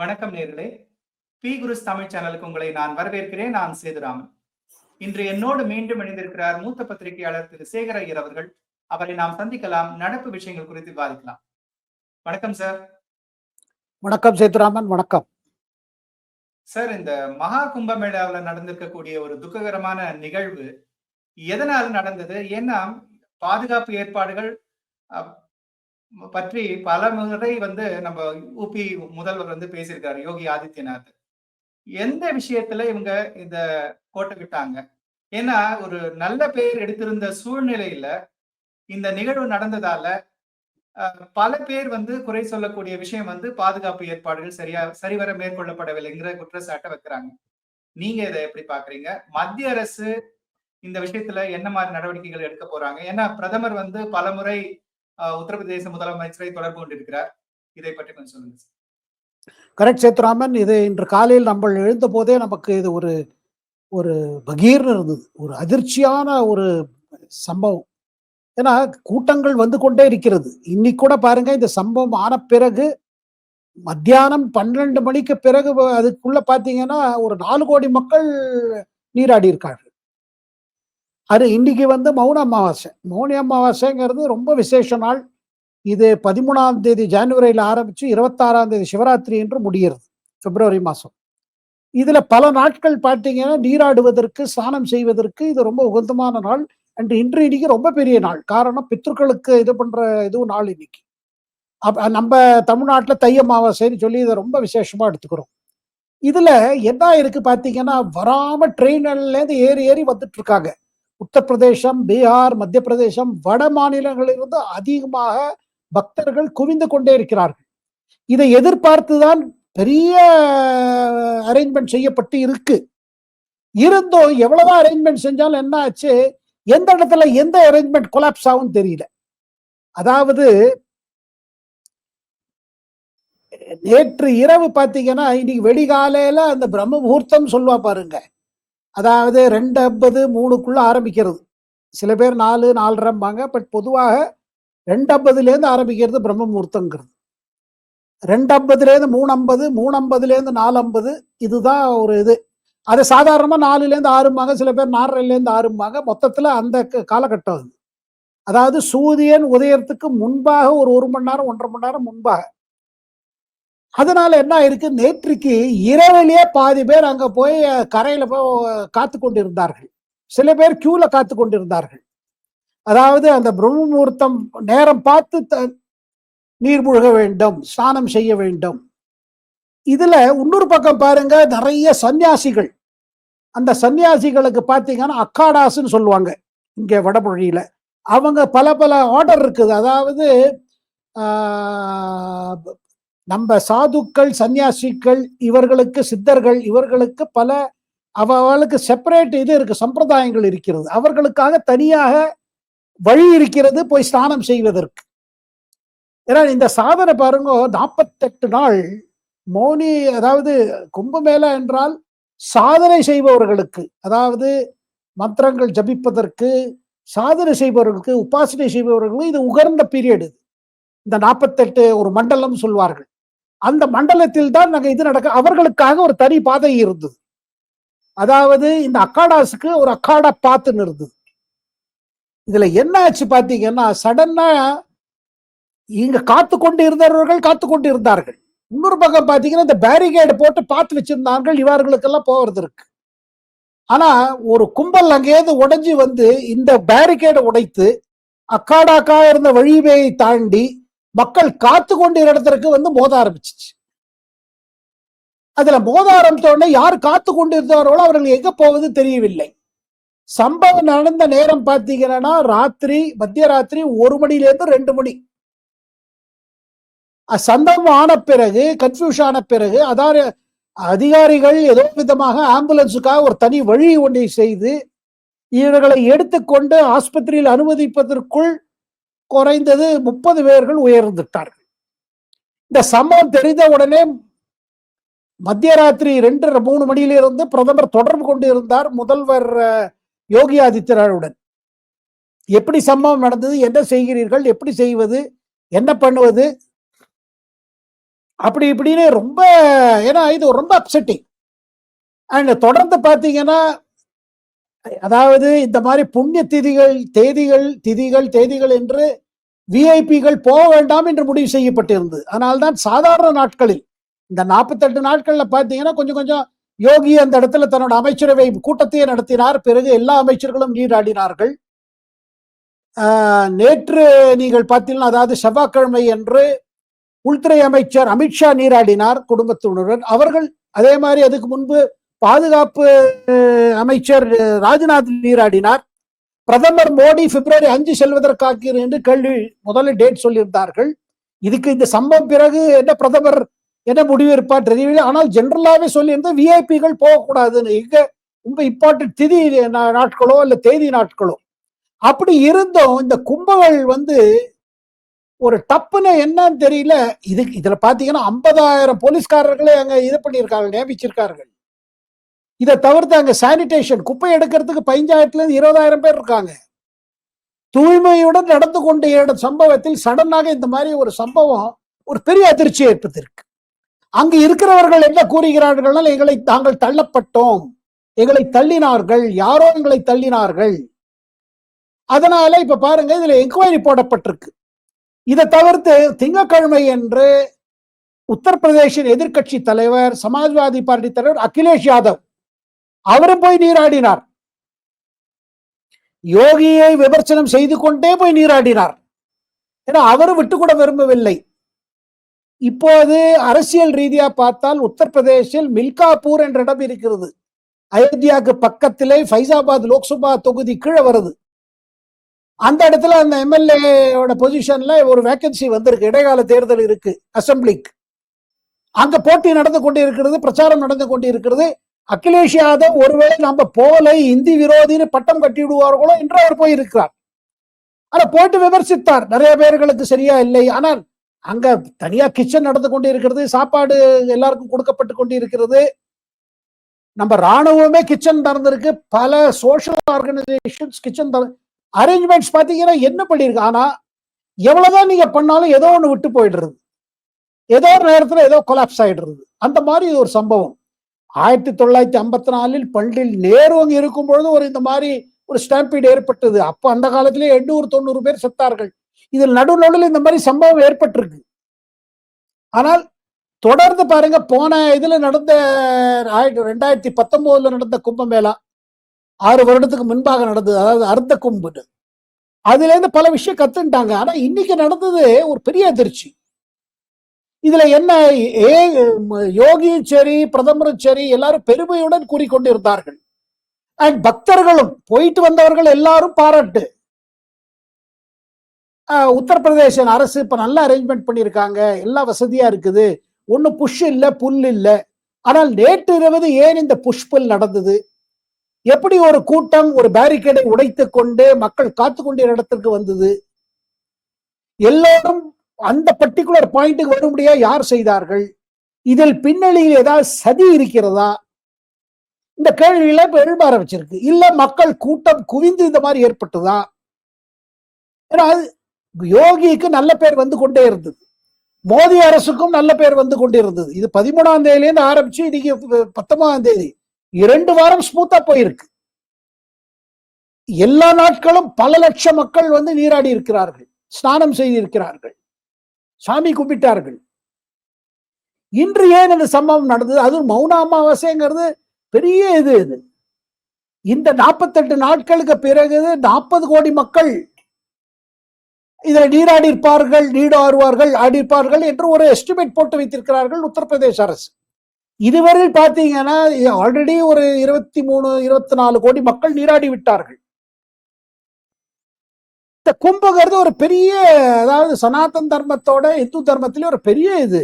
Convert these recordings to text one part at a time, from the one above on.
வணக்கம் நேர்களே. பி குருஸ் தமிழ் சேனலுக்கு உங்களை நான் வரவேற்கிறேன். நான் சேதுராமன். இன்று என்னோடு மீண்டும் இணைந்திருக்கிறார் மூத்த பத்திரிகையாளர் திரு. சேகர ஐயர் அவர்கள். அவரை நாம் சந்திக்கலாம். நடப்பு விஷயங்கள் குறித்து விவாதிக்கலாம். வணக்கம் சார். வணக்கம் சேத்துராமன் வணக்கம். சார் இந்த மகா கும்பமேளாவில் நடந்திருக்கக்கூடிய ஒரு துக்ககரமான நிகழ்வு எதனால் நடந்தது? ஏன்னா பாதுகாப்பு ஏற்பாடுகள் பற்றி பல முறை வந்து நம்ம உபி முதல்வர் வந்து பேசியிருக்காரு யோகி ஆதித்யநாத். எந்த விஷயத்துல இவங்க இந்த கோட்டை விட்டாங்க? ஏன்னா ஒரு நல்ல பெயர் எடுத்திருந்த சூழ்நிலையில இந்த நிகழ்வு நடந்ததால அஹ், பல பேர் வந்து குறை சொல்லக்கூடிய விஷயம் வந்து பாதுகாப்பு ஏற்பாடுகள் சரியா சரிவர மேற்கொள்ளப்படவில்லைங்கிற குற்றச்சாட்டை வைக்கிறாங்க. நீங்க இதை எப்படி பாக்குறீங்க? மத்திய அரசு இந்த விஷயத்துல என்ன மாதிரி நடவடிக்கைகள் எடுக்க போறாங்க? ஏன்னா பிரதமர் வந்து பலமுறை முறை உத்தரப்பிரதேச முதலமைச்சரை தொடர்பு கொண்டிருக்கிறார். இதை பற்றி கொஞ்சம் சொல்லுங்க கரெக்ட் சேத்துராமன் இது இன்று காலையில் நம்ம எழுந்த போதே நமக்கு இது ஒரு ஒரு பகீர்னு இருந்தது. ஒரு அதிர்ச்சியான ஒரு சம்பவம். ஏன்னா கூட்டங்கள் வந்து கொண்டே இருக்கிறது. இன்னைக்கு கூட பாருங்க இந்த சம்பவம் ஆன பிறகு மத்தியானம் பன்னெண்டு மணிக்கு பிறகு அதுக்குள்ள பாத்தீங்கன்னா ஒரு நாலு கோடி மக்கள் நீராடி இருக்காங்க அது இன்னைக்கு வந்து மௌன அமாவாசை. மௌனி அமாவாசைங்கிறது ரொம்ப விசேஷ நாள். இது பதிமூணாம் தேதி ஜனவரியில் ஆரம்பிச்சு இருபத்தாறாம் தேதி சிவராத்திரி என்று முடிகிறது. பிப்ரவரி மாதம் இதில் பல நாட்கள் பார்த்தீங்கன்னா நீராடுவதற்கு ஸ்நானம் செய்வதற்கு இது ரொம்ப உகந்தமான நாள். அண்ட் இன்று இன்னைக்கு ரொம்ப பெரிய நாள். காரணம் பித்ருக்களுக்கு இது பண்ணுற இதுவும் நாள் இன்னைக்கு. அப் நம்ம தமிழ்நாட்டில் தை அமாவாசைன்னு சொல்லி இதை ரொம்ப விசேஷமாக எடுத்துக்கிறோம். இதில் என்ன இருக்குது பார்த்தீங்கன்னா வராமல் ட்ரெயின்லேருந்து ஏறி ஏறி வந்துட்டு இருக்காங்க. உத்தரப்பிரதேசம் பீகார் மத்திய பிரதேசம் வட மாநிலங்களிலிருந்து அதிகமாக பக்தர்கள் குவிந்து கொண்டே இருக்கிறார்கள். இதை எதிர்பார்த்துதான் பெரிய அரேஞ்ச்மெண்ட் செய்யப்பட்டு இருக்கு. இருந்தும் எவ்வளவுதான் அரேஞ்ச்மெண்ட் செஞ்சாலும் என்ன ஆச்சு? எந்த இடத்துல எந்த அரேஞ்ச்மெண்ட் கொலாப்ஸ் ஆகும் தெரியல. அதாவது நேற்று இரவு பாத்தீங்கன்னா இன்னைக்கு வெடிகாலையில அந்த பிரம்ம முகூர்த்தம் சொல்லுவா பாருங்க. அதாவது ரெண்டு ஐம்பது மூணுக்குள்ள ஆரம்பிக்கிறது. சில பேர் நாலு நாலரைம்பாங்க. பட் பொதுவாக ரெண்டு ஐம்பதுலேருந்து ஆரம்பிக்கிறது பிரம்ம முகூர்த்தங்கிறது ரெண்டு ஐம்பதுலேருந்து மூணு ஐம்பது மூணு ஐம்பதுலேருந்து நாலு ஐம்பது இதுதான் ஒரு இது. அது சாதாரணமாக நாலுலேருந்து ஆறும்பாங்க. சில பேர் நாலரைலேருந்து ஆறும்பாங்க. மொத்தத்தில் அந்த க- காலகட்டம் அது. அதாவது சூரியன் உதயத்துக்கு முன்பாக ஒரு ஒரு மணி நேரம் ஒன்றரை மணி நேரம் முன்பாக. அதனால என்ன ஆயிருக்கு? நேற்றுக்கு இரவிலேயே பாதி பேர் அங்க போய் கரையில போய் காத்து கொண்டிருந்தார்கள். சில பேர் கியூல காத்து கொண்டிருந்தார்கள். அதாவது அந்த பிரம்ம முகூர்த்தம் நேரம் பார்த்து த- நீர் முழுக வேண்டும் ஸ்நானம் செய்ய வேண்டும். இதுல இன்னொரு பக்கம் பாருங்க நிறைய சன்னியாசிகள் அந்த சன்னியாசிகளுக்கு பார்த்தீங்கன்னா அக்காடாஸ்ன்னு சொல்லுவாங்க இங்க வடமொழியில. அவங்க பல பல ஆர்டர் இருக்குது. அதாவது நம்ம சாதுக்கள் சன்னியாசிகள் இவர்களுக்கு சித்தர்கள் இவர்களுக்கு பல அவளுக்கு செப்பரேட் இது இருக்கு சம்பிரதாயங்கள் இருக்கிறது. அவர்களுக்காக தனியாக வழி இருக்கிறது போய் ஸ்நானம் செய்வதற்கு. ஏன்னா இந்த சாதனை பாருங்க நாற்பத்தெட்டு நாள் மௌனி அதாவது கும்பமேளா என்றால் சாதனை செய்பவர்களுக்கு அதாவது மந்திரங்கள் ஜபிப்பதற்கு சாதனை செய்பவர்களுக்கு உபாசனை செய்பவர்களுக்கு இது உகர்ந்த பீரியட் இது. இந்த நாற்பத்தெட்டு ஒரு மண்டலம் சொல்வார்கள். அந்த மண்டலத்தில் தான் நாங்கள் இது நடக்க அவர்களுக்காக ஒரு தனி பாதை இருந்தது. அதாவது இந்த அக்காடாஸுக்கு ஒரு அக்காடா பாத்துன்னு இருந்தது இதுல என்ன ஆச்சு பாத்தீங்கன்னா சடனா இங்க காத்து கொண்டு இருந்தவர்கள் காத்து கொண்டு இருந்தார்கள் இன்னொரு பக்கம் பாத்தீங்கன்னா இந்த பேரிகேடு போட்டு பார்த்து வச்சிருந்தார்கள் இவர்களுக்கெல்லாம் போவது இருக்கு. ஆனா ஒரு கும்பல் அங்கேயிருந்து உடைஞ்சு வந்து இந்த பேரிகேடை உடைத்து அக்காடாக்கா இருந்த வழிவையை தாண்டி மக்கள் காத்து கொண்டு இடத்திற்கு வந்து மோத ஆரம்பிச்சிச்சு. அதுல மோத ஆரம்பித்த உடனே யார் காத்து கொண்டு இருந்தார்களோ அவர்கள் எங்க போவது தெரியவில்லை. சம்பவம் நடந்த நேரம் பார்த்தீங்கன்னா ராத்திரி மத்திய ராத்திரி ஒரு மணிலேருந்து ரெண்டு மணி. அஹ் சம்பவம் ஆன பிறகு கன்ஃபியூஷன் ஆன பிறகு அதாவது அதிகாரிகள் ஏதோ விதமாக ஆம்புலன்ஸுக்காக ஒரு தனி வழி ஒன்றை செய்து இவர்களை எடுத்துக்கொண்டு ஆஸ்பத்திரியில் அனுமதிப்பதற்குள் குறைந்தது முப்பது பேர்கள் உயர்ந்துட்டார்கள் இந்த சம்பவம் தெரிந்த உடனே மத்திய ராத்திரி ரெண்டு மூணு மணியிலிருந்து பிரதமர் தொடர்பு கொண்டு இருந்தார் முதல்வர் யோகி ஆதித்யநாத்துடன் எப்படி சம்பவம் நடந்தது? என்ன செய்கிறீர்கள்? எப்படி செய்வது? என்ன பண்ணுவது? அப்படி இப்படின்னு ரொம்ப ஏன்னா இது ரொம்ப அப்செட்டிங் அண்ட் தொடர்ந்து பார்த்தீங்கன்னா அதாவது இந்த மாதிரி புண்ணிய திதிகள் தேதிகள் திதிகள் தேதிகள் என்று விஐபிகள் போக வேண்டாம் என்று முடிவு செய்யப்பட்டிருந்தது. அதனால்தான் சாதாரண நாட்களில் இந்த நாற்பத்தெட்டு நாட்கள்ல பார்த்தீங்கன்னா கொஞ்சம் கொஞ்சம் யோகி அந்த இடத்துல தன்னோட அமைச்சரவை கூட்டத்தையே நடத்தினார். பிறகு எல்லா அமைச்சர்களும் நீராடினார்கள். நேற்று நீங்கள் பார்த்தீங்கன்னா அதாவது செவ்வாய்க்கிழமை என்று உள்துறை அமைச்சர் அமித்ஷா நீராடினார் குடும்பத்தினருடன். அவர்கள் அதே மாதிரி அதுக்கு முன்பு பாதுகாப்பு அமைச்சர் ராஜ்நாத் நீராடினார். பிரதமர் மோடி பிப்ரவரி அஞ்சு செல்வதற்காக என்று கேள்வி முதல்ல டேட் சொல்லியிருந்தார்கள். இதுக்கு இந்த சம்பவம் பிறகு என்ன பிரதமர் என்ன முடிவு இருப்பார் தெரியவில்லை. ஆனால் ஜென்ரலாகவே சொல்லியிருந்தா விஐபிகள் போகக்கூடாதுன்னு. எங்க ரொம்ப இம்பார்ட்டன்ட் திதி நாட்களோ இல்ல தேதி நாட்களோ. அப்படி இருந்தும் இந்த கும்பங்கள் வந்து ஒரு டப்புன்னு என்னன்னு தெரியல. இது இதுல பாத்தீங்கன்னா ஐம்பதாயிரம் போலீஸ்காரர்களே அங்க இது பண்ணியிருக்காங்க நியமிச்சிருக்கார்கள். இதை தவிர்த்து அங்கே சானிடேஷன் குப்பை எடுக்கிறதுக்கு பஞ்சாயத்துலேருந்து இருபதாயிரம் பேர் இருக்காங்க. தூய்மையுடன் நடந்து கொண்ட சம்பவத்தில் சடனாக இந்த மாதிரி ஒரு சம்பவம் ஒரு பெரிய அதிர்ச்சி ஏற்பட்டிருக்கு. அங்கு இருக்கிறவர்கள் என்ன கூறுகிறார்கள் எங்களை தாங்கள் தள்ளப்பட்டோம். எங்களை தள்ளினார்கள். யாரோ எங்களை தள்ளினார்கள். அதனால இப்ப பாருங்க இதுல என்கொயரி போடப்பட்டிருக்கு. இதை தவிர்த்து திங்கட்கிழமை என்று உத்தரப்பிரதேசின் எதிர்க்கட்சி தலைவர் சமாஜ்வாதி பார்ட்டி தலைவர் அகிலேஷ் யாதவ் அவரும் போய் நீராடினார். யோகியை விமர்சனம் செய்து கொண்டே போய் நீராடினார். ஏன்னா அவரும் விட்டு கூட விரும்பவில்லை. இப்போது அரசியல் ரீதியா பார்த்தால் உத்தரப்பிரதேசில் மில்காபூர் என்ற இடம் இருக்கிறது. அயோத்தியாவுக்கு பக்கத்திலே ஃபைசாபாத் லோக்சபா தொகுதி கீழே வருது. அந்த இடத்துல அந்த எம்எல்ஏட பொசிஷன்ல ஒரு வேகன்சி வந்திருக்கு. இடைக்கால தேர்தல் இருக்கு அசம்பிளிக்கு. அங்க போட்டி நடந்து கொண்டு இருக்கிறது பிரச்சாரம் நடந்து கொண்டு இருக்கிறது அகிலேஷ் யாதவ் ஒருவேளை நம்ம போல இந்தி விரோதின்னு பட்டம் கட்டி விடுவார்களோ என்று அவர் போயிருக்கிறார். ஆனா போயிட்டு விமர்சித்தார். நிறைய பேர்களுக்கு சரியா இல்லை. ஆனால் அங்க தனியா கிச்சன் நடந்து கொண்டு இருக்கிறது சாப்பாடு எல்லாருக்கும் கொடுக்கப்பட்டு கொண்டு இருக்கிறது நம்ம ராணுவமே கிச்சன் திறந்திருக்கு. பல சோஷியல் ஆர்கனைசேஷன்ஸ் கிச்சன் அரேஞ்ச்மெண்ட்ஸ் பாத்தீங்கன்னா என்ன பண்ணிருக்கு ஆனா எவ்வளவுதான் நீங்க பண்ணாலும் ஏதோ ஒண்ணு விட்டு போயிடுறது. ஏதோ ஒரு நேரத்துல ஏதோ கொலாப்ஸ் ஆயிடுறது. அந்த மாதிரி ஒரு சம்பவம். ஆயிரத்தி தொள்ளாயிரத்தி ஐம்பத்தி நாலில் பள்ளியில் நேரு அங்கே இருக்கும் பொழுது ஒரு இந்த மாதிரி ஒரு ஸ்டாம்பீடு ஏற்பட்டது. அப்போ அந்த காலத்திலே எண்ணூறு தொண்ணூறு பேர் செத்தார்கள். இதில் நடு இந்த மாதிரி சம்பவம் ஏற்பட்டிருக்கு. ஆனால் தொடர்ந்து பாருங்க போன இதுல நடந்த ரெண்டாயிரத்தி பத்தொன்பதுல நடந்த கும்பமேளா ஆறு வருடத்துக்கு முன்பாக நடந்தது. அதாவது அர்த்த கும்புன்னு அதுல இருந்து பல விஷயம் கத்துட்டாங்க ஆனா இன்னைக்கு நடந்தது ஒரு பெரிய அதிர்ச்சி. இதுல என்ன ஏ யோகியும் சரி பிரதமரும் சரி எல்லாரும் பெருமையுடன் கூறிக்கொண்டிருந்தார்கள் அண்ட் பக்தர்களும் போயிட்டு வந்தவர்கள் எல்லாரும் பாராட்டு. உத்தரப்பிரதேச அரசு இப்ப நல்ல அரேஞ்ச்மெண்ட் பண்ணியிருக்காங்க எல்லா வசதியா இருக்குது. ஒண்ணு புஷ் இல்ல புல் இல்ல. ஆனால் நேற்று இரவு ஏன் இந்த புஷ் புல் நடந்தது? எப்படி ஒரு கூட்டம் ஒரு பேரிகேடை உடைத்து கொண்டு மக்கள் காத்து கொண்டிருந்த இடத்திற்கு வந்தது? எல்லோரும் அந்த பர்டிகுலர் பாயிண்ட்டுக்கு வரும்படியா யார் செய்தார்கள்? இதில் பின்னணியில் ஏதாவது சதி இருக்கிறதா? இந்த கேள்வியில இப்ப எழுப ஆரம்பிச்சிருக்கு. இல்ல மக்கள் கூட்டம் குவிந்து இந்த மாதிரி ஏற்பட்டதா? ஏன்னா யோகிக்கு நல்ல பேர் வந்து கொண்டே இருந்தது. மோடி அரசுக்கும் நல்ல பேர் வந்து கொண்டே இருந்தது. இது பதிமூணாம் தேதியிலேருந்து ஆரம்பிச்சு இன்னைக்கு பத்தொன்பதாம் தேதி. இரண்டு வாரம் ஸ்மூத்தா போயிருக்கு. எல்லா நாட்களும் பல லட்சம் மக்கள் வந்து நீராடி இருக்கிறார்கள். ஸ்நானம் செய்திருக்கிறார்கள். சாமி கும்பிட்டார்கள். இன்று ஏன் இந்த சம்பவம் நடந்தது? அது மௌன அமாவாசைங்கிறது பெரிய இது இது. இந்த நாற்பத்தெட்டு நாட்களுக்கு பிறகு நாற்பது கோடி மக்கள் இதில் நீராடி இருப்பார்கள் நீடாடுவார்கள் ஆடிப்பார்கள் என்று ஒரு எஸ்டிமேட் போட்டு வைத்திருக்கிறார்கள் உத்தரப்பிரதேச அரசு. இதுவரை பார்த்தீங்கன்னா ஆல்ரெடி ஒரு இருபத்தி மூணு இருபத்தி நாலு கோடி மக்கள் நீராடி விட்டார்கள் இந்த கும்பங்கிறது ஒரு பெரிய அதாவது சனாதன் தர்மத்தோட இந்து தர்மத்திலே ஒரு பெரிய இது.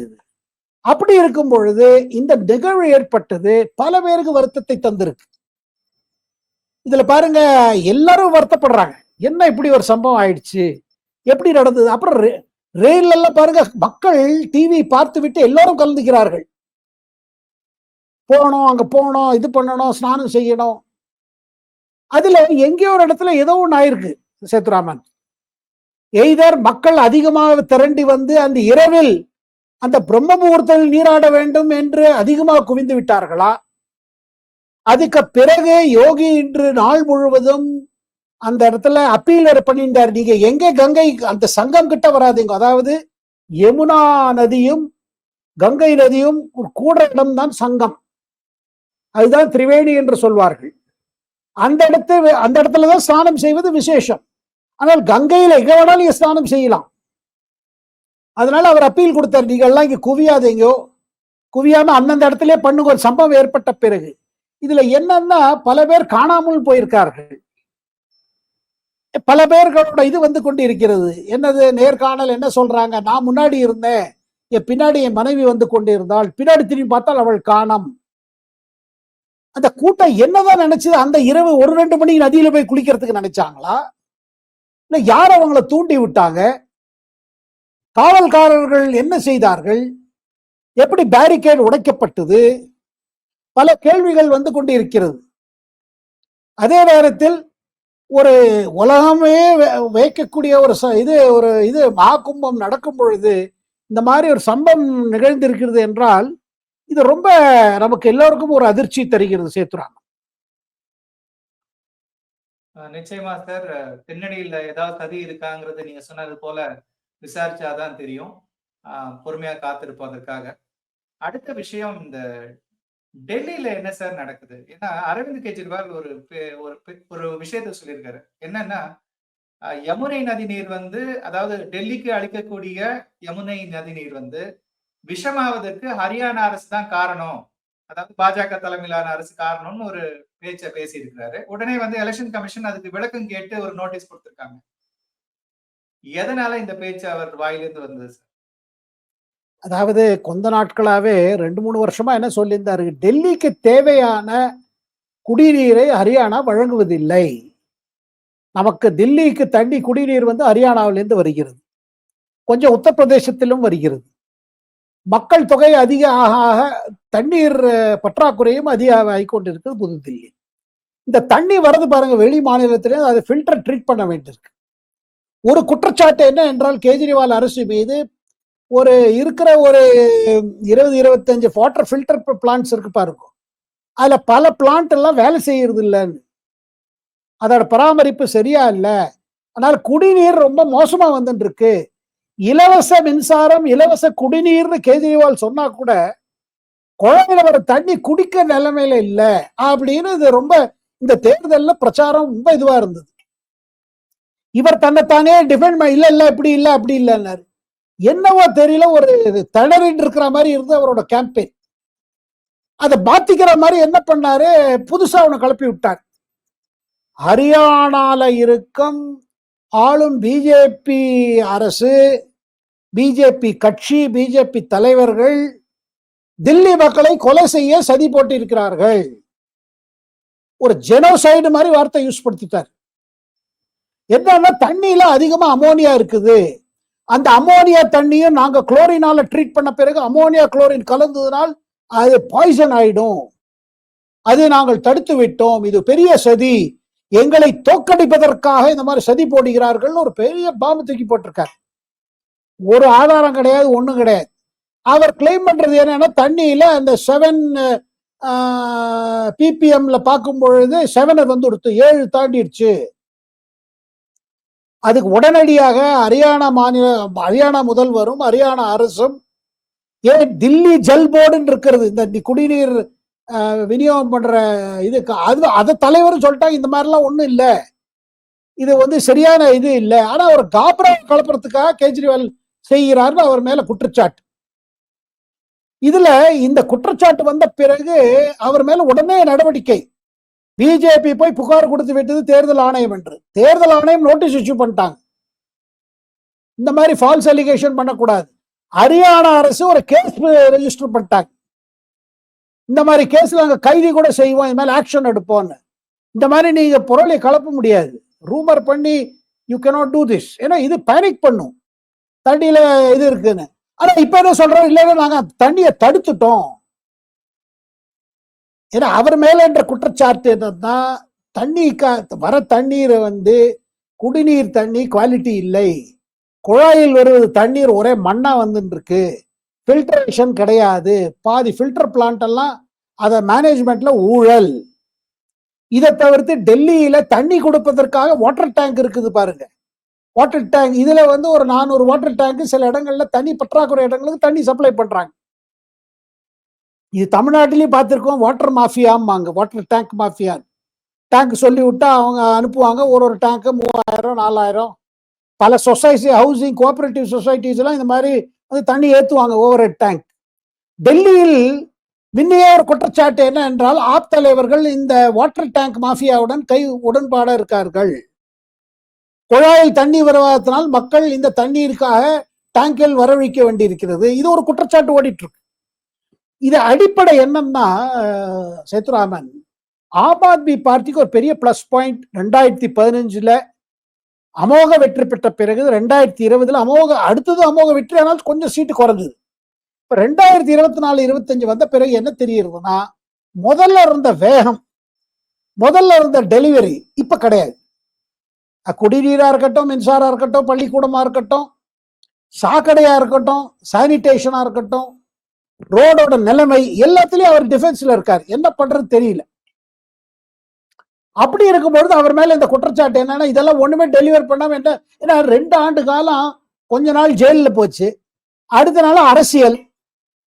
அப்படி இருக்கும் பொழுது இந்த நிகழ்வு ஏற்பட்டது பல பேருக்கு வருத்தத்தை தந்திருக்கு. இதுல பாருங்க எல்லாரும் வருத்தப்படுறாங்க. என்ன இப்படி ஒரு சம்பவம் ஆயிடுச்சு? எப்படி நடந்தது? அப்புறம் ரயில் எல்லாம் பாருங்க மக்கள் டிவி பார்த்து விட்டு எல்லாரும் கலந்துக்கிறார்கள். போனோம் அங்க போனோம் இது பண்ணணும் ஸ்நானம் செய்யணும். அதுல எங்கேயோ ஒரு இடத்துல ஏதோ ஒன்று ஆயிருக்கு சேத்துராமன். எய்தர் மக்கள் அதிகமாக திரண்டி வந்து அந்த இரவில் அந்த பிரம்ம முகூர்த்தத்தில் நீராட வேண்டும் என்று அதிகமாக குவிந்து விட்டார்களா? அதுக்கு பிறகு யோகி இன்று நாள் முழுவதும் அந்த இடத்துல அப்பீல் பண்ணிட்டார் நீங்க எங்க கங்கை அந்த சங்கம் கிட்ட வராதீங்க. அதாவது யமுனா நதியும் கங்கை நதியும் ஒரு கூட இடம்தான் சங்கம். அதுதான் திரிவேணி என்று சொல்வார்கள். அந்த இடத்து அந்த இடத்துலதான் ஸ்நானம் செய்வது விசேஷம். ஆனால் கங்கையில எங்க வேணாலும் நீங்க ஸ்நானம் செய்யலாம். அதனால அவர் அப்பீல் கொடுத்தார் நீங்க எல்லாம் இங்க குவியாதீங்கோ. குவியாம அந்தந்த இடத்துல பண்ணுங்க. ஒரு சம்பவம் ஏற்பட்ட பிறகு இதுல என்னன்னா பல பேர் காணாமல் போயிருக்கார்கள். பல பேர்களோட இது வந்து கொண்டு இருக்கிறது என்னது நேர்காணல் என்ன சொல்றாங்க? நான் முன்னாடி இருந்தேன். என் பின்னாடி என் மனைவி வந்து கொண்டிருந்தாள். பின்னாடி திரும்பி பார்த்தால் அவள் காணம். அந்த கூட்டம் என்னதான் நினைச்சது? அந்த இரவு ஒரு ரெண்டு மணிக்கு நதியில போய் குளிக்கிறதுக்கு நினைச்சாங்களா? இல்ல யார் அவங்கள தூண்டி விட்டாங்க? காவல்காரர்கள் என்ன செய்தார்கள்? எப்படி பேரிகேட் உடைக்கப்பட்டது? பல கேள்விகள் வந்து கொண்டு இருக்கிறது அதே நேரத்தில் ஒரு உலகமே வைக்கக்கூடிய ஒரு ச- இது ஒரு இது மகாகும்பம் நடக்கும் பொழுது இந்த மாதிரி ஒரு சம்பவம் நிகழ்ந்திருக்கிறது என்றால் இது ரொம்ப நமக்கு எல்லோருக்கும் ஒரு அதிர்ச்சி தருகிறது சேத்துராமன் நிச்சயமா சார். அஹ் பின்னணியில ஏதாவது சதி இருக்காங்கிறது நீங்க சொன்னது போல விசாரிச்சாதான் தெரியும். பொறுமையா காத்திருப்போம் அதற்காக. அடுத்த விஷயம் இந்த டெல்லியில என்ன சார் நடக்குது? ஏன்னா அரவிந்த் கெஜ்ரிவால் ஒரு ஒரு ஒரு விஷயத்த சொல்லியிருக்காரு. என்னன்னா யமுனை நதி நீர் வந்து அதாவது டெல்லிக்கு அளிக்கக்கூடிய யமுனை நதி நீர் வந்து விஷமாவதற்கு ஹரியானா அரசு தான் காரணம். அதாவது பாஜக தலைமையிலான அரசு காரணம்னு ஒரு பேச்ச பேசி இருக்கிறாரு உடனே வந்து எலெக்ஷன் கமிஷன் அதுக்கு விளக்கம் கேட்டு ஒரு நோட்டீஸ் கொடுத்திருக்காங்க. எதனால இந்த பேச்சு அவர் வாயிலிருந்து வந்தது சார் அதாவது கொஞ்ச நாட்களாவே ரெண்டு மூணு வருஷமா என்ன சொல்லியிருந்தாரு? டெல்லிக்கு தேவையான குடிநீரை ஹரியானா வழங்குவதில்லை. நமக்கு தில்லிக்கு தண்ணி குடிநீர் வந்து ஹரியானாவிலிருந்து வருகிறது. கொஞ்சம் உத்தரப்பிரதேசத்திலும் வருகிறது. மக்கள் தொகை அதிக ஆக ஆக தண்ணீர் பற்றாக்குறையும் அதிகமாகிக் கொண்டிருக்கிறது புதுதில்லி. இந்த தண்ணி வரது பாருங்க வெளி மாநிலத்திலே அதை ஃபில்டர் ட்ரீட் பண்ண வேண்டியிருக்கு. ஒரு குற்றச்சாட்டு என்ன என்றால் கேஜ்ரிவால் அரசு மீது ஒரு இருக்கிற ஒரு இருபது இருபத்தஞ்சு வாட்டர் ஃபில்டர் பிளான்ட்ஸ் இருக்கு பாருங்க. அதில் பல பிளான்ட் எல்லாம் வேலை செய்யறது இல்லைன்னு. அதோட பராமரிப்பு சரியா இல்லை. அதனால குடிநீர் ரொம்ப மோசமா வந்துட்டு இருக்கு இலவச மின்சாரம் இலவச குடிநீர்னு கேஜ்ரிவால் சொன்னா கூட குழந்தையில வர தண்ணி குடிக்க நிலைமையில இல்ல அப்படின்னு இது ரொம்ப இந்த தேர்தல்ல பிரச்சாரம் ரொம்ப இதுவா இருந்தது. இவர் தன்னைத்தானே டிஃபெண்ட் இல்ல இல்ல இப்படி இல்ல அப்படி இல்லைன்னாரு. என்னவோ தெரியல ஒரு திணறிட்டு இருக்கிற மாதிரி இருந்து அவரோட கேம்பெயின் அதை பாத்திக்கிற மாதிரி என்ன பண்ணாரு? புதுசா அவனை கிளப்பி விட்டார். ஹரியானால இருக்கும் ஆளும் பிஜேபி அரசு பிஜேபி கட்சி பிஜேபி தலைவர்கள் தில்லி மக்களை கொலை செய்ய சதி போட்டிருக்கிறார்கள். ஒரு ஜெனோசைடு மாதிரி வார்த்தை யூஸ் படுத்திட்டார். என்னன்னா தண்ணியில அதிகமா அமோனியா இருக்குது. அந்த அமோனியா தண்ணியும் நாங்க குளோரினால ட்ரீட் பண்ண பிறகு அமோனியா குளோரின் கலந்ததுனால் அது பாய்சன் ஆயிடும். அதை நாங்கள் தடுத்து விட்டோம். இது பெரிய சதி. எங்களை தோக்கடிப்பதற்காக இந்த மாதிரி சதி போடுகிறார்கள் ஒரு பெரிய பாம்பு தூக்கி போட்டிருக்கார். ஒரு ஆதாரம் கிடையாது ஒண்ணும் கிடையாது. அவர் கிளைம் பண்றது என்னன்னா தண்ணியில அந்த செவன் பிபிஎம்ல பார்க்கும் பொழுது செவனை வந்து கொடுத்து ஏழு தாண்டிடுச்சு. அதுக்கு உடனடியாக ஹரியானா மாநில ஹரியானா முதல்வரும் ஹரியானா அரசும் ஏன் தில்லி ஜல் போர்டுன்னு இருக்கிறது இந்த குடிநீர் விநியோகம் பண்ற இதுக்கு அது அதை தலைவரும் சொல்லிட்டாங்க இந்த மாதிரிலாம் ஒன்றும் இல்லை. இது வந்து சரியான இது இல்லை. ஆனா அவர் காபரா கலப்புறதுக்காக கேஜ்ரிவால் செய்கிறார்னு அவர் மேல குற்றச்சாட்டு. இதுல இந்த குற்றச்சாட்டு வந்த பிறகு அவர் மேல உடனே நடவடிக்கை. பிஜேபி போய் புகார் கொடுத்து விட்டது தேர்தல் ஆணையம் என்று. தேர்தல் ஆணையம் நோட்டீஸ் இஷ்யூ பண்ணிட்டாங்க. இந்த மாதிரி ஃபால்ஸ் அலிகேஷன் பண்ணக்கூடாது. ஹரியானா அரசு ஒரு கேஸ் ரெஜிஸ்டர் பண்ணிட்டாங்க. இந்த மாதிரி கேஸ்ல நாங்க கைதி கூட செய்வோம் இது மேல ஆக்ஷன் எடுப்போம்னு. இந்த மாதிரி நீங்க பொருளை கலப்ப முடியாது. ரூமர் பண்ணி யூ கெனாட் டூ திஸ் ஏன்னா இது பேனிக் பண்ணும். தண்ணியில இது இருக்குன்னு. ஆனா இப்ப என்ன சொல்றோம்? இல்லைன்னா நாங்க தண்ணியை தடுத்துட்டோம். ஏன்னா அவர் மேல என்ற குற்றச்சாட்டு என்னன்னா தண்ணி வர தண்ணீரை வந்து குடிநீர் தண்ணி குவாலிட்டி இல்லை. குழாயில் வருவது தண்ணீர் ஒரே மண்ணா வந்துட்டு இருக்கு ஃபில்டரேஷன் கிடையாது. பாதி ஃபில்டர் பிளான்ட் எல்லாம் அதை மேனேஜ்மெண்ட்ல ஊழல். இதை தவிர்த்து டெல்லியில தண்ணி கொடுப்பதற்காக வாட்டர் டேங்க் இருக்குது பாருங்க. வாட்டர் டேங்க் இதுல வந்து ஒரு நானூறு வாட்டர் டேங்க் சில இடங்கள்ல தண்ணி பற்றாக்குறை இடங்களுக்கு தண்ணி சப்ளை பண்றாங்க. இது தமிழ்நாட்டிலையும் பார்த்துருக்கோம் வாட்டர் மாஃபியாம்பாங்க வாட்டர் டேங்க் மாஃபியா டேங்க் சொல்லி விட்டா அவங்க அனுப்புவாங்க. ஒரு ஒரு டேங்க்கு மூவாயிரம் நாலாயிரம். பல சொசைட்டி ஹவுசிங் கோஆபரேட்டிவ் சொசைட்டிஸ் எல்லாம் இந்த மாதிரி வந்து தண்ணி ஏற்றுவாங்க ஓவர் ஹெட் டேங்க் டெல்லியில் முன்னையே ஒரு குற்றச்சாட்டு என்ன என்றால் ஆப் தலைவர்கள் இந்த வாட்டர் டேங்க் மாஃபியாவுடன் கை உடன்பாட இருக்கார்கள். குழாயில் தண்ணி வருவதனால் மக்கள் இந்த தண்ணீருக்காக டேங்கில் வரவழைக்க வேண்டியிருக்கிறது. இது ஒரு குற்றச்சாட்டு ஓடிட்டு இருக்கு இது அடிப்படை என்னன்னா சேத்துராமன் ஆம் ஆத்மி பார்ட்டிக்கு ஒரு பெரிய பிளஸ் பாயிண்ட் ரெண்டாயிரத்தி பதினஞ்சுல அமோக வெற்றி பெற்ற பிறகு ரெண்டாயிரத்தி இருபதுல அமோக அடுத்தது அமோக வெற்றி ஆனால் கொஞ்சம் சீட்டு குறைஞ்சது. இப்ப ரெண்டாயிரத்தி இருபத்தி நாலு இருபத்தஞ்சு வந்த பிறகு என்ன தெரியுதுன்னா முதல்ல இருந்த வேகம் முதல்ல இருந்த டெலிவரி இப்ப கிடையாது. குடிநீராக இருக்கட்டும் மின்சாரம் இருக்கட்டும் பள்ளிக்கூடமாக இருக்கட்டும் சாக்கடையாக இருக்கட்டும் சானிடேஷனாக இருக்கட்டும் ரோடோட நிலைமை எல்லாத்துலயும் அவர் டிஃபென்ஸ்ல இருக்கார். என்ன பண்றது தெரியல. அப்படி இருக்கும்பொழுது அவர் மேல இந்த குற்றச்சாட்டு என்னன்னா இதெல்லாம் ஒண்ணுமே டெலிவர் பண்ணாம என்ன ஏன்னா ரெண்டு ஆண்டு காலம் கொஞ்ச நாள் ஜெயிலில் போச்சு. அடுத்த நாள் அரசியல்.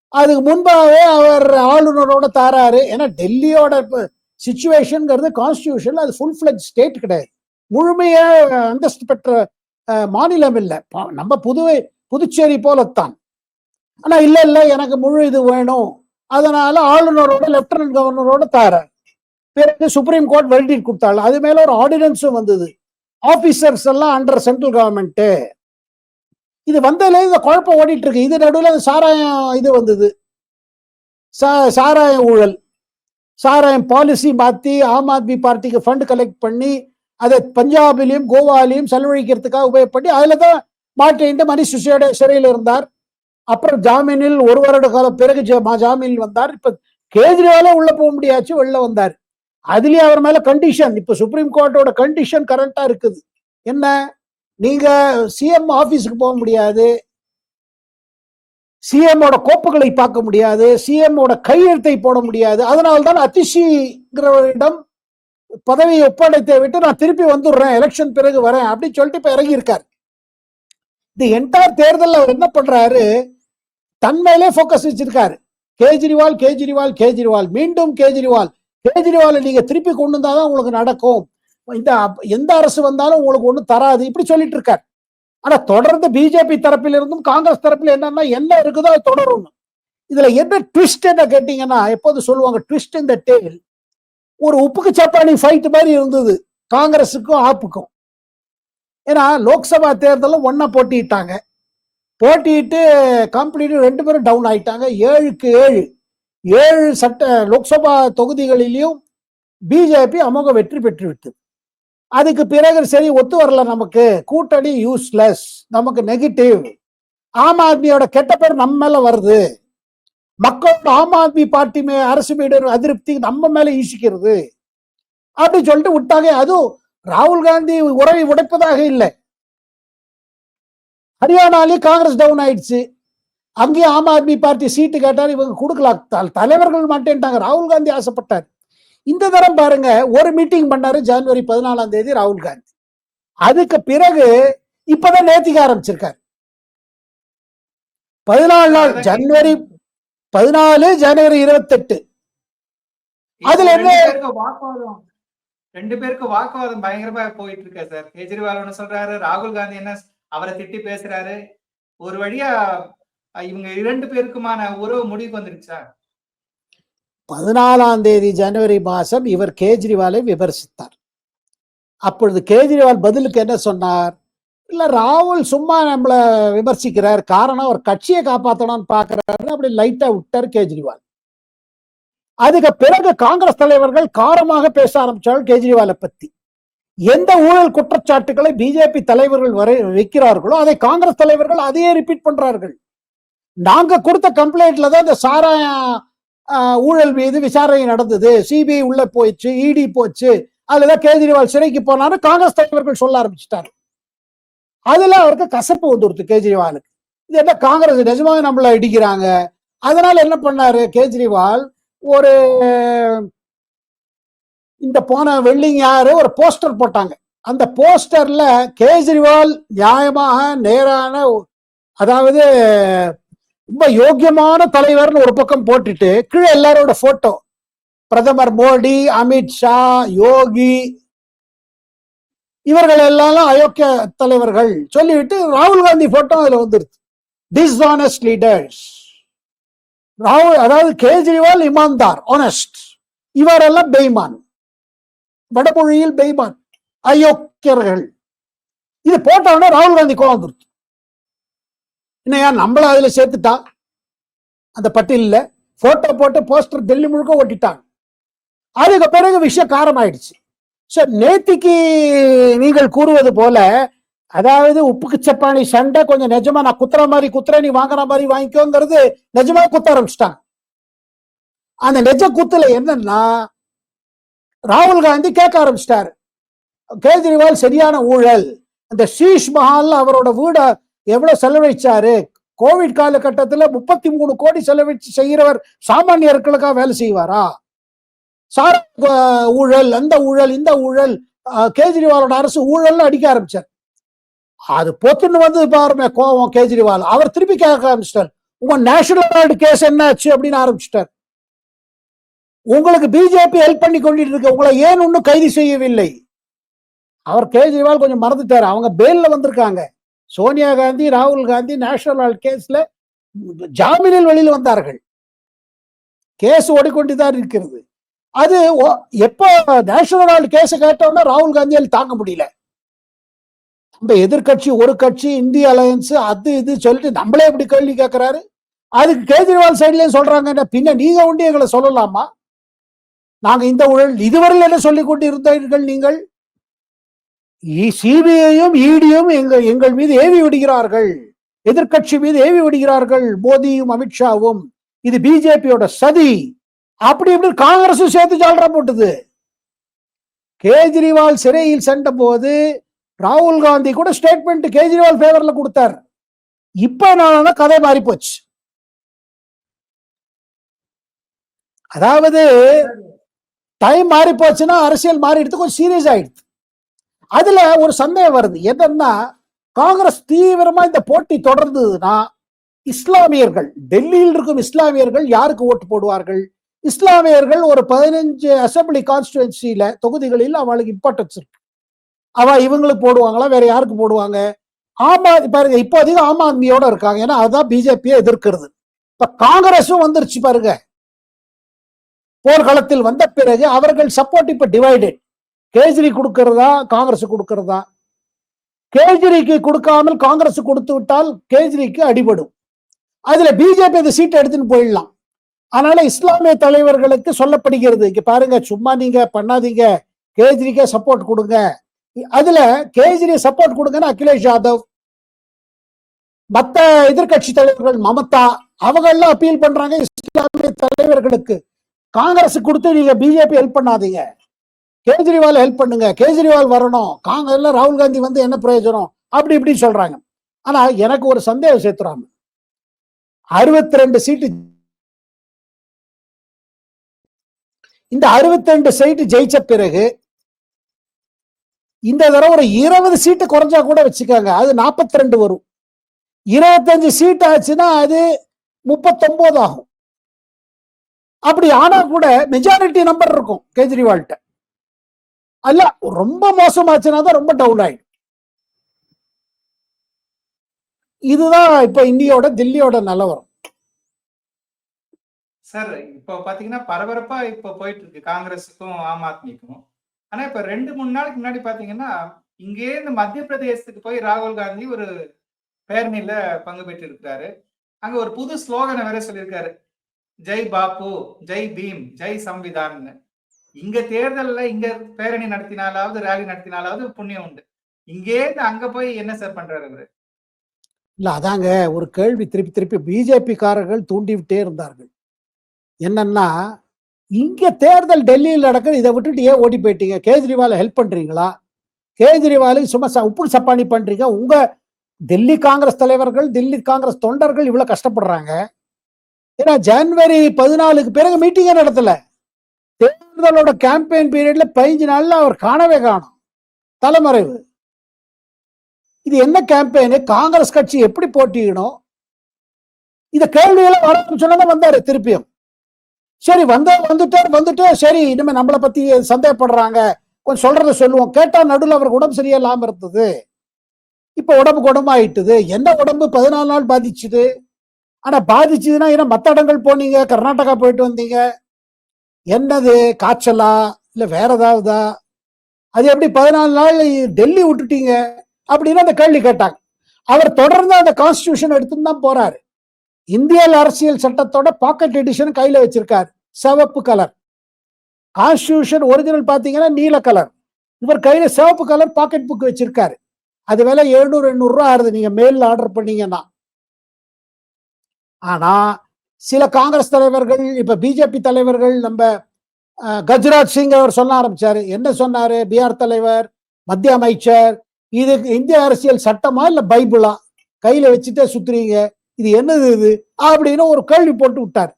அதுக்கு முன்பாகவே அவர் ஆளுநரோட தாராரு. ஏன்னா டெல்லியோட சுச்சுவேஷனுங்கிறது கான்ஸ்டியூஷன் அது ஃபுல் ஃபிளட் ஸ்டேட் கிடையாது. முழுமையா அந்தஸ்து பெற்ற மாநிலம் இல்லை. பா- நம்ம புதுவை புதுச்சேரி போலத்தான். ஆனா இல்ல இல்ல எனக்கு முழு இது வேணும். அதனால ஆளுநரோட லெப்டினன்ட் கவர்னரோட தார பிறகு சுப்ரீம் கோர்ட் வெல்டிட் கொடுத்தாள். அது மேல ஒரு ஆர்டினன்ஸும் வந்தது. ஆபீசர்ஸ் எல்லாம் அண்டர் சென்ட்ரல் கவர்மெண்ட் இது வந்ததுல இந்த குழப்பம் ஓடிட்டு இருக்கு இது நடுவில் சாராயம் இது வந்தது. சா- சாராய ஊழல். சாராயம் பாலிசி மாத்தி ஆம் ஆத்மி பார்ட்டிக்கு ஃபண்ட் கலெக்ட் பண்ணி அதை பஞ்சாபிலையும் கோவாலையும் செலவழிக்கிறதுக்காக உபயோகப்பட்டு அதில் தான் மாட்டிட்டு மணிஷ் சிசோடியா சிறையில் இருந்தார். அப்புறம் ஜாமீனில் ஒரு வருட காலம் பிறகு ஜாமீனில் வந்தார். இப்ப கேஜ்ரிவாலே உள்ள போக முடியாச்சு வெளில வந்தார். அதுலயே அவர் மேல கண்டிஷன் இப்ப சுப்ரீம் கோர்ட்டோட கண்டிஷன் கரண்டா இருக்குது. என்ன? நீங்க சிஎம் ஆபீஸுக்கு போக முடியாது. சிஎம் ஓட கோப்புகளை பார்க்க முடியாது. சிஎம் ஓட கையெழுத்தை போட முடியாது. அதனால்தான் அதிஷிங்கிறவரிடம் பதவியை ஒப்படைத்தை விட்டு நான் திருப்பி வந்துடுறேன் எலெக்ஷன் பிறகு வரேன் அப்படின்னு சொல்லிட்டு இப்ப இறங்கி இருக்காரு இந்த என்டையர் தேர்தல்ல அவர் என்ன பண்றாரு? தன்மையிலே போக்கஸ் வச்சிருக்காரு. கேஜ்ரிவால் கேஜ்ரிவால் கேஜ்ரிவால். மீண்டும் கேஜ்ரிவால். கேஜ்ரிவாலை நீங்க திருப்பி கொண்டு வந்தாதான் உங்களுக்கு நடக்கும். இந்த எந்த அரசு வந்தாலும் உங்களுக்கு ஒண்ணும் தராது. இப்படி சொல்லிட்டு இருக்காரு. ஆனா தொடர்ந்து பிஜேபி தரப்பில் இருந்தும் காங்கிரஸ் தரப்பில் என்னன்னா என்ன இருக்குதோ அது தொடரும் இதுல என்ன ட்விஸ்ட் என்ன கேட்டீங்கன்னா எப்போது சொல்லுவாங்க ட்விஸ்ட் இந்த டேல் ஒரு உப்புக்கு சப்பானி ஃபைட் மாதிரி இருந்தது. காங்கிரஸுக்கும் ஆப்புக்கும். ஏன்னா லோக்சபா தேர்தலும் ஒன்றா போட்டிட்டாங்க போட்டிட்டு கம்ப்ளீட்டு ரெண்டு பேரும் டவுன் ஆயிட்டாங்க. ஏழுக்கு ஏழு. ஏழு சட்ட லோக்சபா தொகுதிகளிலையும் பிஜேபி அமோக வெற்றி பெற்று விட்டது அதுக்கு பிறகு சரி ஒத்து வரல நமக்கு. கூட்டணி யூஸ்லெஸ் நமக்கு நெகட்டிவ் ஆம் ஆத்மியோட கெட்ட பேர் நம்ம மேல வருது. மக்கள் ஆம் ஆத்மி பார்ட்டி மே அரசு மீது ஒரு அதிருப்தி நம்ம மேல ஈசிக்கிறது அப்படி சொல்லிட்டு விட்டாங்க. அதுவும் ராகுல் காந்தி உறவை உடைப்பதாக இல்லை. ஹரியானாலே காங்கிரஸ் டவுன் ஆயிடுச்சு. அங்கேயும் ஆம் ஆத்மி பார்ட்டி சீட்டு கேட்டால் இவங்க கொடுக்கலாம் தலைவர்கள் மாட்டேன்ட்டாங்க. ராகுல் காந்தி ஆசைப்பட்டார். இந்த தரம் பாருங்க. ஒரு மீட்டிங் பண்ணாரு ஜனவரி பதினாலாம் தேதி ராகுல் காந்தி. அதுக்கு பிறகு இப்பதான் நேத்திக்க ஆரம்பிச்சிருக்காரு. பதினாலு நாள் ஜனவரி பதினாலு ஜனவரி இருபத்தெட்டு. அதுல என்ன- வாக்குவாதம்? ரெண்டு பேருக்கு வாக்குவாதம் பயங்கரமா போயிட்டு இருக்கு சார். கெஜ்ரிவால் ஒண்ணு சொல்றாரு ராகுல் காந்தி என்ன அவரை திட்டி பேசுறாரு. ஒரு வழியா இவங்க இரண்டு பேருக்குமான உறவு முடிவுக்கு வந்துருச்சா பதினாலாம் தேதி ஜனவரி மாசம் இவர் கேஜ்ரிவாலை விமர்சித்தார். அப்பொழுது கேஜ்ரிவால் பதிலுக்கு என்ன சொன்னார்? இல்ல ராகுல் சும்மா நம்மள விமர்சிக்கிறார். காரணம் ஒரு கட்சியை காப்பாத்தணும்னு பாக்குறாரு அப்படி லைட்டா விட்டார் கேஜ்ரிவால். அதுக்கு பிறகு காங்கிரஸ் தலைவர்கள் காரமாக பேச ஆரம்பிச்சார்கள் கேஜ்ரிவாலை பத்தி. எந்த ஊழல் குற்றச்சாட்டுகளை பிஜேபி தலைவர்கள் வரை வைக்கிறார்களோ அதை காங்கிரஸ் தலைவர்கள் அதையே ரிப்பீட் பண்றார்கள். நாங்க கொடுத்த கம்ப்ளைண்ட்ல தான் இந்த சாராய ஆஹ் ஊழல் மீது விசாரணை நடந்தது. சிபிஐ உள்ள போயிடுச்சு இடி போச்சு. அதுலதான் கேஜ்ரிவால் சிறைக்கு போனாரு காங்கிரஸ் தலைவர்கள் சொல்ல ஆரம்பிச்சிட்டாரு அதுல அவருக்கு கசப்பு வந்துருது கேஜ்ரிவாலுக்கு. இது என்ன காங்கிரஸ் நிஜமாக நம்மள இடிக்கிறாங்க? அதனால என்ன பண்ணாரு கேஜ்ரிவால்? ஒரு இந்த போன வெள்ளிங் யாரு? ஒரு போஸ்டர் போட்டாங்க. அந்த போஸ்டர்ல கேஜ்ரிவால் நியாயமாக நேரான அதாவது ரொம்ப யோக்கியமான தலைவர்னு ஒரு பக்கம் போட்டுட்டு கீழே எல்லாரோட போட்டோ. பிரதமர் மோடி அமித் ஷா யோகி இவர்கள் எல்லாம் அயோக்கிய தலைவர்கள். சொல்லிவிட்டு ராகுல் காந்தி போட்டோ அதுல வந்துருது டிஸ்ஆனஸ்ட் லீடர்ஸ் ராகுல் அதாவது கேஜ்ரிவால் இமான்தார் ஆனஸ்ட் இவரெல்லாம் பெய்மான். வடமொழியில் பெய்மான். அயோக்கியர்கள். இது போட்டோன்னா ராகுல் காந்தி கோவம் வந்துருது என்னையா நம்மள அதுல சேர்த்துட்டா? அந்த பட்டியலில் போட்டோ போட்டு போஸ்டர் டெல்லி முழுக்க ஓட்டிட்டாங்க அதுக்கு பிறகு விஷயம் காரமாயிடுச்சு. சோ நேத்திக்கு நீங்கள் கூறுவது போல அதாவது உப்புக்கு சப்பானி சண்டை கொஞ்சம் நிஜமா நான் குத்துற மாதிரி குத்துற நீ வாங்குற மாதிரி வாங்கிக்கோங்கிறது நிஜமா குத்த ஆரம்பிச்சிட்டாங்க. அந்த நிஜ குத்துல என்னன்னா ராகுல் காந்தி கேட்க ஆரம்பிச்சிட்டாரு. கேஜ்ரிவால் சரியான ஊழல். அந்த ஷீஷ் மஹால் அவரோட வீட எவ்வளவு செலவழிச்சாரு? கோவிட் காலகட்டத்துல முப்பத்தி மூணு கோடி செலவழிச்சு செய்கிறவர் சாமானியர்களுக்காக வேலை செய்வாரா? சார ஊழல் அந்த ஊழல் இந்த ஊழல் அஹ், கேஜ்ரிவாலோட அரசு ஊழல்னு அடிக்க ஆரம்பிச்சார். அது பொத்துன்னு வந்து பாருங்க கோவம் கேஜ்ரிவால். அவர் திருப்பி கேட்க ஆரம்பிச்சிட்டார். உங்க நேஷனல் கேஸ் என்ன ஆச்சு அப்படின்னு ஆரம்பிச்சிட்டார். உங்களுக்கு பிஜேபி ஹெல்ப் பண்ணி கொண்டிட்டு இருக்கு உங்களை ஏன் இன்னும் கைது செய்யவில்லை? அவர் கேஜ்ரிவால் கொஞ்சம் மறந்துட்டார். அவங்க பேல்ல வந்திருக்காங்க. சோனியா காந்தி ராகுல் காந்தி நேஷனல் கேஸ்ல ஜாமீனில் வெளியில் வந்தார்கள். கேஸ் ஓடிக்கொண்டுதான் இருக்கிறது. அது எப்போ நேஷனல் கேஸ் கேட்டோம்னா ராகுல் காந்தியால் தாங்க முடியல. நம்ம எதிர்க்கட்சி ஒரு கட்சி இந்திய அலையன்ஸ் அது இது சொல்லிட்டு நம்மளே இப்படி கேள்வி கேட்கிறாரு அதுக்கு கேஜ்ரிவால் சைட்லயும் சொல்றாங்க பின்ன நீங்க உண்டு எங்களை சொல்லலாமா? நாங்க இந்த ஊழல் இதுவரையில் என்ன சொல்லிக் கொண்டு இருந்தீர்கள் நீங்கள் சிபிஐயும் இடியும் எங்கள் எங்கள் மீது ஏவி விடுகிறார்கள். எதிர்க்கட்சி மீது ஏவி விடுகிறார்கள். மோடியும் அமித்ஷாவும். இது பிஜேபியோட சதி. அப்படி இப்படி காங்கிரஸும் சேர்த்து ஜால்ரா போட்டுது. கேஜ்ரிவால் சிறையில் சென்ற போது ராகுல் காந்தி கூட ஸ்டேட்மெண்ட் கேஜ்ரிவால் ஃபேவர்ல கொடுத்தார். இப்ப என்னன்னா கதை மாறி போச்சு அதாவது டைம் மாறி போச்சுன்னா அரசியல் மாறிடுது கொஞ்சம் சீரியஸ் ஆயிடுது. அதுல ஒரு சந்தேகம் வருது. என்னன்னா காங்கிரஸ் தீவிரமா இந்த போட்டி தொடர்ந்ததுன்னா இஸ்லாமியர்கள் டெல்லியில் இருக்கும் இஸ்லாமியர்கள் யாருக்கு ஓட்டு போடுவார்கள்? இஸ்லாமியர்கள் ஒரு பதினஞ்சு அசம்பிளி கான்ஸ்டுவன்சியில தொகுதிகளில் அவளுக்கு இம்பார்ட்டன்ஸ் இருக்கு. அவ இவங்களுக்கு போடுவாங்களா வேற யாருக்கு போடுவாங்க? ஆம் ஆத்மி பாருங்க இப்போ அதிகம் ஆம் ஆத்மியோட இருக்காங்க. ஏன்னா அதுதான் பிஜேபியை எதிர்க்கிறது. இப்ப காங்கிரஸும் வந்துருச்சு பாருங்க. போர்க்களத்தில் வந்த பிறகு அவர்கள் சப்போர்ட் இப்ப டிவைடட் கேஜ்ரி கொடுக்கறதா காங்கிரஸ் கொடுக்கறதா? கேஜ்ரிக்கு கொடுக்காமல் காங்கிரஸ் கொடுத்து விட்டால் கேஜ்ரிக்கு அடிபடும். அதுல பிஜேபி அந்த சீட்டை எடுத்துன்னு போயிடலாம். அதனால இஸ்லாமிய தலைவர்களுக்கு சொல்லப்படுகிறது. இங்க பாருங்க சும்மா நீங்க பண்ணாதீங்க. கேஜ்ரிக்கே சப்போர்ட் கொடுங்க. அதுல கேஜ்ரி சப்போர்ட் கொடுங்கன்னு அகிலேஷ் யாதவ் மத்த எதிர்கட்சி தலைவர்கள் மமதா அவங்க எல்லாம் அப்பீல் பண்றாங்க இஸ்லாமிய தலைவர்களுக்கு. காங்கிரஸ் கொடுத்து நீங்க பிஜேபி ஹெல்ப் பண்ணாதீங்க. கேஜ்ரிவால் ஹெல்ப் பண்ணுங்க. கேஜ்ரிவால் வரணும். காங்கிரஸ்ல ராகுல் காந்தி வந்து என்ன பிரயோஜனம்? அப்படி இப்படி சொல்றாங்க. ஆனா எனக்கு ஒரு சந்தேகம் சேர்த்துறாங்க. அறுபத்தி ரெண்டு சீட்டு இந்த அறுபத்தி ரெண்டு சீட்டு ஜெயிச்ச பிறகு இந்த தடவை ஒரு இருபது சீட்டு குறைஞ்சா கூட வச்சுக்காங்க அது நாற்பத்தி ரெண்டு வரும். இருபத்தஞ்சு சீட் ஆச்சுன்னா அது முப்பத்தொன்பது ஆகும். அப்படி ஆனா கூட மெஜாரிட்டி நம்பர் இருக்கும் கெஜ்ரிவால்கிட்ட அல்ல ரொம்ப மோசமாச்சுன்னா தான் ரொம்ப டவுன் ஆயிடும். இதுதான் இப்ப இந்தியோட தில்லியோட நிலவரம் சார் இப்போ பாத்தீங்கன்னா பரபரப்பா இப்போ போயிட்டு இருக்கு காங்கிரஸுக்கும் ஆம் ஆத்மிக்கும். ஆனா இப்ப ரெண்டு மூணு நாளைக்கு முன்னாடி பாத்தீங்கன்னா இங்கே இந்த மத்திய பிரதேசத்துக்கு போய் ராகுல் காந்தி ஒரு பேரணியில பங்கு பெற்று இருக்கிறாரு அங்க ஒரு புது ஸ்லோகனை வேற சொல்லியிருக்காரு. ஜெய் பாப்பு ஜெய் பீம் ஜெய் சம்விதான்னு. இங்க தேர்தல்ல இங்க பேரணி நடத்தினாலாவது ரேலி நடத்தினாலாவது புண்ணியம் உண்டு. இங்கே இருந்து அங்க போய் என்ன சார் பண்றாரு அவரு? இல்ல அதாங்க ஒரு கேள்வி திருப்பி திருப்பி பிஜேபி காரர்கள் தூண்டிவிட்டே இருந்தார்கள். என்னன்னா இங்க தேர்தல் டெல்லியில் நடக்குது இதை விட்டுட்டு ஏன் ஓடி போயிட்டீங்க? கேஜ்ரிவாலை ஹெல்ப் பண்றீங்களா? கேஜ்ரிவாலுக்கு சும்மா ச- உப்பு சப்பானி பண்றீங்க. உங்க டெல்லி காங்கிரஸ் தலைவர்கள் டெல்லி காங்கிரஸ் தொண்டர்கள் இவ்வளவு கஷ்டப்படுறாங்க. ஏன்னா ஜனவரி பதினாலுக்கு பிறகு மீட்டிங்கே நடத்தல. தேர்தலோட கேம்பெயின் பீரியட்ல பதினஞ்சு நாள்ல அவர் காணவே காணும். தலைமறைவு. இது என்ன கேம்பெயின் காங்கிரஸ் கட்சி எப்படி போட்டியிடும்? இந்த கேள்வியெல்லாம் வர சொன்னதான் வந்தாரு திருப்பியும். சரி வந்த வந்துட்டார் வந்துட்டு சரி இனிமே நம்மளை பத்தி சந்தேகப்படுறாங்க. கொஞ்சம் சொல்றத சொல்லுவோம். கேட்டா நடுவில் அவருக்கு உடம்பு சரியில்லாம இருந்தது. இப்ப உடம்பு குணமாயிட்டுது. என்ன உடம்பு? பதினாலு நாள் பாதிச்சுது. ஆனா பாதிச்சதுன்னா ஏன்னா மத்த இடங்கள் போனீங்க? கர்நாடகா போயிட்டு வந்தீங்க. என்னது? காய்ச்சலா? இல்ல வேற ஏதாவதா? அது எப்படி பதினாலு நாள் டெல்லி விட்டுட்டீங்க? அப்படின்னு அந்த கேள்வி கேட்டாங்க. அவர் தொடர்ந்து அந்த கான்ஸ்டியூஷன் எடுத்துன்னு தான் போறாரு. இந்தியல் அரசியல் சட்டத்தோட பாக்கெட் எடிஷன் கையில வச்சிருக்காரு. சிவப்பு கலர் கான்ஸ்டியூஷன் ஒரிஜினல் பாத்தீங்கன்னா நீல கலர் இவர் கையில சிவப்பு கலர் பாக்கெட் புக் வச்சிருக்காரு. அது விலை எழுநூறு எண்ணூறு ரூபா ஆறுது. நீங்க மெயில்ல ஆர்டர் பண்ணீங்கன்னா. ஆனா சில காங்கிரஸ் தலைவர்கள் இப்ப பிஜேபி தலைவர்கள் நம்ம கஜ்ராஜ் சிங் அவர் சொல்ல ஆரம்பிச்சாரு. என்ன சொன்னாரு? பீகார் தலைவர் மத்திய அமைச்சர் இது இந்திய அரசியல் சட்டமா இல்ல பைபிளா? கையில வச்சுட்டே சுத்துறீங்க. இது என்னது இது? அப்படின்னு ஒரு கேள்வி போட்டு விட்டார்.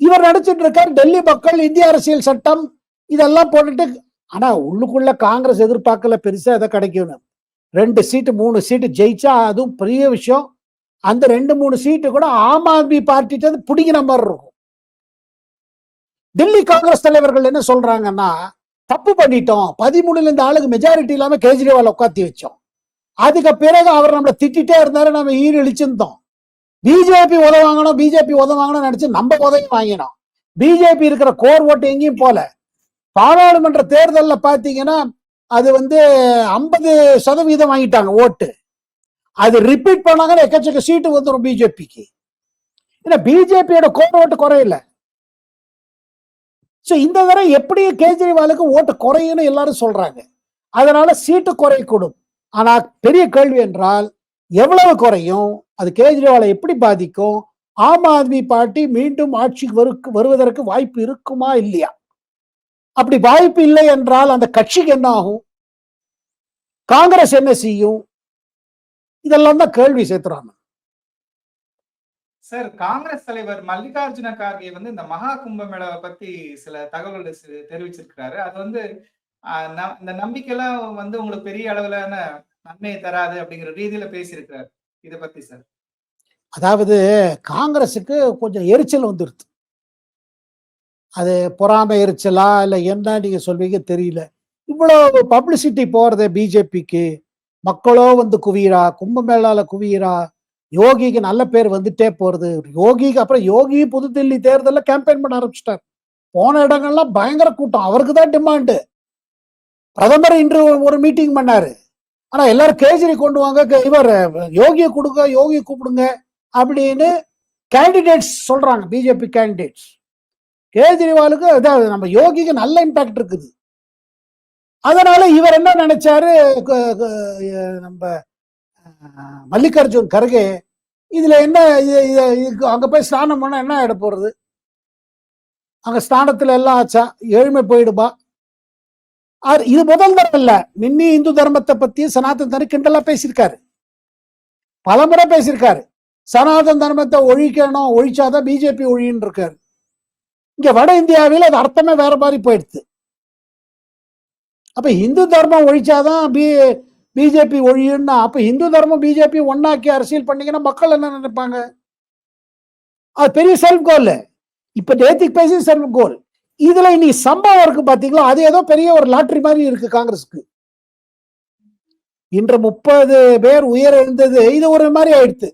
இவர் நடிச்சிட்டு இருக்கார் டெல்லி மக்கள் இந்திய அரசியல் சட்டம் இதெல்லாம் போட்டுட்டு ஆனா உள்ளுக்குள்ள காங்கிரஸ் எதிர்பார்க்கல பெருசா எதை கிடைக்கும்னு ரெண்டு சீட்டு மூணு சீட்டு ஜெயிச்சா அதுவும் பெரிய விஷயம். அந்த ரெண்டு மூணு சீட்டு கூட ஆம் ஆத்மி பார்ட்டிட்டு பிடிக்கிற மாதிரி இருக்கும். டெல்லி காங்கிரஸ் தலைவர்கள் என்ன சொல்றாங்கன்னா தப்பு பண்ணிட்டோம். பதிமூணுல இந்த ஆளுக்கு மெஜாரிட்டி இல்லாம கேஜ்ரிவால் உட்காத்தி வச்சோம். அதுக்கு பிறகு அவர் நம்மளை திட்டிகிட்டே இருந்தாரு நம்ம ஈடு இழிச்சிருந்தோம் பிஜேபி உதவாங்கணும் பிஜேபி உதவாங்கணும் நினைச்சு நம்ம உதவி வாங்கினோம். பிஜேபி இருக்கிற கோர் ஓட்டு எங்கேயும் போல. பாராளுமன்ற தேர்தலில் பார்த்தீங்கன்னா அது வந்து ஐம்பது சதவீதம் வாங்கிட்டாங்க ஓட்டு. அது ரிப்பீட் பண்ணாங்கன்னா எக்கச்சக்க சீட்டு வந்துடும் பிஜேபிக்கு ஏன்னா பிஜேபியோட கோர் ஓட்டு குறையில. ஸோ இந்த தடவை எப்படி கேஜ்ரிவாலுக்கு ஓட்டு குறையும்னு எல்லாரும் சொல்றாங்க. அதனால சீட்டு குறையக்கூடும். ஆனா பெரிய கேள்வி என்றால் எவ்வளவு குறையும்? அது கேஜ்ரிவாலை எப்படி பாதிக்கும்? ஆம் ஆத்மி பார்ட்டி மீண்டும் ஆட்சிக்கு வரு- வருவதற்கு வாய்ப்பு இருக்குமா இல்லையா? அப்படி வாய்ப்பு இல்லை என்றால் அந்த கட்சிக்கு என்ன ஆகும்? காங்கிரஸ் என்ன செய்யும்? இதெல்லாம் தான் கேள்வி சேர்த்துறாங்க சார் காங்கிரஸ் தலைவர் மல்லிகார்ஜுன கார்கே வந்து இந்த மகா கும்பமேளாவை பத்தி சில தகவல்கள் தெரிவிச்சிருக்கிறாரு. அது வந்து இந்த நம்பிக்கைலாம் வந்து உங்களுக்கு பெரிய அளவிலான நன்மையை தராது அப்படிங்கிற ரீதியில பேசியிருக்கிறார். இதை பத்தி சார். அதாவது காங்கிரஸுக்கு கொஞ்சம் எரிச்சல் வந்துருச்சு அது பொறாமை எரிச்சலா இல்லை என்ன நீங்க சொல்வீங்க தெரியல. இவ்வளவு பப்ளிசிட்டி போறது பிஜேபிக்கு. மக்களோ வந்து குவியறா கும்பமேளால குவியிறா. யோகிக்கு நல்ல பேர் வந்துட்டே போறது. யோகிக்கு அப்புறம் யோகி புதுதில்லி தேர்தலில் கேம்பெயின் பண்ண ஆரம்பிச்சிட்டார். போன இடங்கள்லாம் பயங்கர கூட்டம். அவருக்கு தான் டிமாண்டு பிரதமர் இன்று ஒரு மீட்டிங் பண்ணாரு. ஆனா எல்லாரும் கேஜரி கொண்டு வாங்க இவர் யோகியை கொடுங்க யோகியை கூப்பிடுங்க அப்படின்னு கேண்டிடேட்ஸ் சொல்றாங்க பிஜேபி கேண்டிடேட்ஸ் கேஜ்ரிவாலுக்கு அதாவது நம்ம யோகிக்கு நல்ல இம்பாக்ட் இருக்குது. அதனால இவர் என்ன நினைச்சாரு நம்ம மல்லிகார்ஜுன் கர்கே இதுல என்ன இது- இது- அங்க போய் ஸ்நானம் பண்ண என்ன ஆயிட போறது? அங்க ஸ்நானத்துல எல்லாம் ஆச்சா? ஏழ்மை போயிடுமா? இது முதல் தரம் இல்ல நின்னி இந்து தர்மத்தை பத்தி சனாதன தனி கிண்டலா பேசியிருக்காரு. பலமுறை பேசியிருக்காரு. சனாதன தர்மத்தை ஒழிக்கணும் ஒழிச்சாதான் பிஜேபி ஒழின்னு இருக்காரு இங்க வட இந்தியாவில் அது அர்த்தமே வேற மாதிரி போயிடுது அப்ப இந்து தர்மம் ஒழிச்சாதான் பி பிஜேபி ஒழியும்னா அப்ப இந்து தர்மம் பிஜேபி ஒன்னாக்கி அரசியல் பண்ணீங்கன்னா மக்கள் என்ன நினைப்பாங்க? அது பெரிய செல்ஃப் கோல் இப்ப நேத்திக்கு பேசி செல்ஃப் கோல் இதுல இன்னைக்கு சம்பவம் இருக்கு பாத்தீங்களா? அது ஏதோ பெரிய ஒரு லாட்ரி மாதிரி இருக்கு காங்கிரஸுக்கு. இன்று முப்பது பேர் உயர் இருந்தது இது ஒரு மாதிரி ஆயிடுத்து.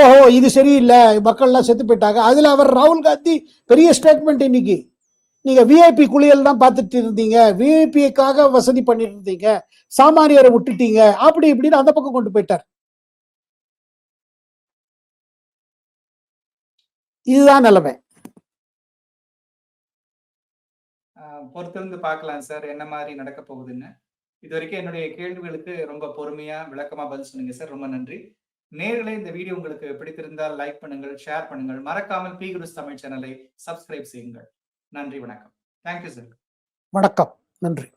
ஓஹோ இது சரியில்லை. மக்கள்லாம் செத்து போயிட்டாங்க. அதுல அவர் ராகுல் காந்தி பெரிய ஸ்டேட்மெண்ட் இன்னைக்கு. நீங்க விஐபி குளியல் தான் பார்த்துட்டு இருந்தீங்க. விஐபிக்காக வசதி பண்ணிட்டு இருந்தீங்க சாமானியரை விட்டுட்டீங்க. அப்படி இப்படின்னு அந்த பக்கம் கொண்டு போயிட்டார். இதுதான் நிலைமை. பொறுத்திருந்து பார்க்கலாம் சார். என்ன மாதிரி நடக்க போகுதுன்னு. இது வரைக்கும் என்னுடைய கேள்விகளுக்கு ரொம்ப பொறுமையா விளக்கமா பதில் சொன்னீங்க சார். ரொம்ப நன்றி. நேர்களே இந்த வீடியோ உங்களுக்கு பிடித்திருந்தால் லைக் பண்ணுங்கள் ஷேர் பண்ணுங்கள். மறக்காமல் பி குருஸ் தமிழ் சேனலை சப்ஸ்கிரைப் செய்யுங்கள். நன்றி வணக்கம். Thank you sir. வணக்கம். நன்றி.